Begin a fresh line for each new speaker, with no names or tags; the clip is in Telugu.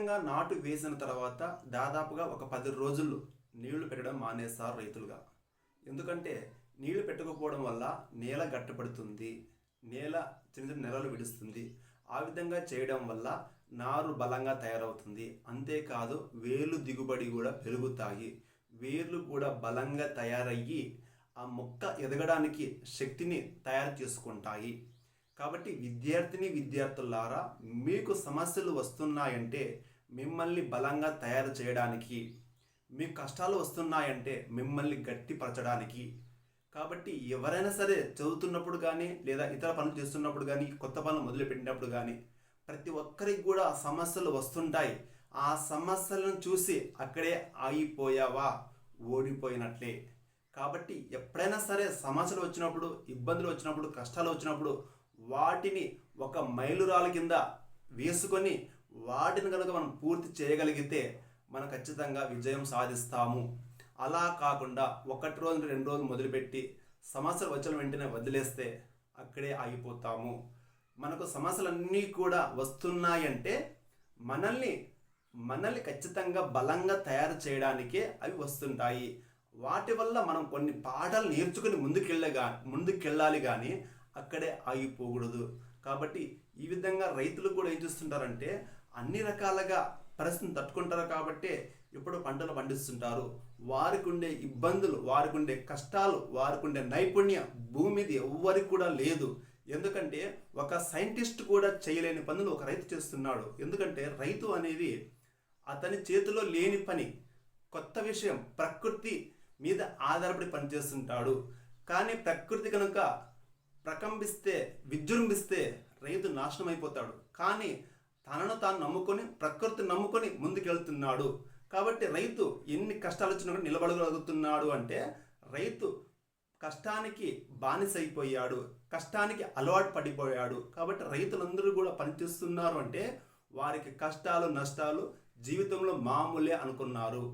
విధంగా నాటు వేసిన తర్వాత దాదాపుగా ఒక పది రోజులు నీళ్ళు పెట్టడం మానేస్తారు రైతులుగా. ఎందుకంటే నీళ్ళు పెట్టకపోవడం వల్ల నేల గట్టిపడుతుంది నేల చిన్న చిన్న నెలలు విడుస్తుంది. ఆ విధంగా చేయడం వల్ల నారు బలంగా తయారవుతుంది. అంతేకాదు వేలు దిగుబడి కూడా పెరుగుతాయి. వేర్లు కూడా బలంగా తయారయ్యి ఆ మొక్క ఎదగడానికి శక్తిని తయారు చేసుకుంటాయి. కాబట్టి విద్యార్థిని విద్యార్థులారా మీకు సమస్యలు వస్తున్నాయంటే మిమ్మల్ని బలంగా తయారు చేయడానికి మీకు కష్టాలు వస్తున్నాయంటే మిమ్మల్ని గట్టిపరచడానికి. కాబట్టి ఎవరైనా సరే చదువుతున్నప్పుడు కానీ లేదా ఇతర పనులు చేస్తున్నప్పుడు కానీ కొత్త పనులు మొదలుపెట్టినప్పుడు కానీ ప్రతి ఒక్కరికి కూడా సమస్యలు వస్తుంటాయి. ఆ సమస్యలను చూసి అక్కడే ఆగిపోయావా? ఓడిపోయినట్లే. కాబట్టి ఎప్పుడైనా సరే సమస్యలు వచ్చినప్పుడు ఇబ్బందులు వచ్చినప్పుడు కష్టాలు వచ్చినప్పుడు వాటిని ఒక మైలురాల కింద వేసుకొని వాటిని కనుక మనం పూర్తి చేయగలిగితే మనం ఖచ్చితంగా విజయం సాధిస్తాము. అలా కాకుండా ఒకటి రోజు రెండు రోజులు మొదలుపెట్టి సమస్యలు వచ్చిన వెంటనే వదిలేస్తే అక్కడే ఆగిపోతాము. మనకు సమస్యలన్నీ కూడా వస్తున్నాయంటే మనల్ని మనల్ని ఖచ్చితంగా బలంగా తయారు చేయడానికే అవి వస్తుంటాయి. వాటి వల్ల మనం కొన్ని పాఠాలు నేర్చుకుని ముందుకెళ్ళగా ముందుకెళ్ళాలి కానీ అక్కడే ఆగిపోకూడదు. కాబట్టి ఈ విధంగా రైతులు కూడా ఏం చేస్తుంటారంటే అన్ని రకాలుగా పరిస్థితిని తట్టుకుంటారు కాబట్టి ఇప్పుడు పంటలు పండిస్తుంటారు. వారికి ఉండే ఇబ్బందులు వారికి ఉండే కష్టాలు వారికి ఉండే నైపుణ్యం భూమి మీద ఎవ్వరికి కూడా లేదు. ఎందుకంటే ఒక సైంటిస్ట్ కూడా చేయలేని పనులు ఒక రైతు చేస్తున్నాడు. ఎందుకంటే రైతు అనేది అతని చేతిలో లేని పని కొత్త విషయం ప్రకృతి మీద ఆధారపడి పనిచేస్తుంటాడు. కానీ ప్రకృతి కనుక ప్రకంపిస్తే విజృంభిస్తే రైతు నాశనం అయిపోతాడు కానీ తనను తాను నమ్ముకొని ప్రకృతిని నమ్ముకొని ముందుకెళ్తున్నాడు. కాబట్టి రైతు ఎన్ని కష్టాలు వచ్చినా కూడా నిలబడగలుగుతున్నాడు అంటే రైతు కష్టానికి బానిసైపోయాడు. కష్టానికి అలవాటు పడిపోయాడు. కాబట్టి రైతులందరూ కూడా పనిచేస్తున్నారు అంటే వారికి కష్టాలు నష్టాలు జీవితంలో మామూలే అనుకున్నారు.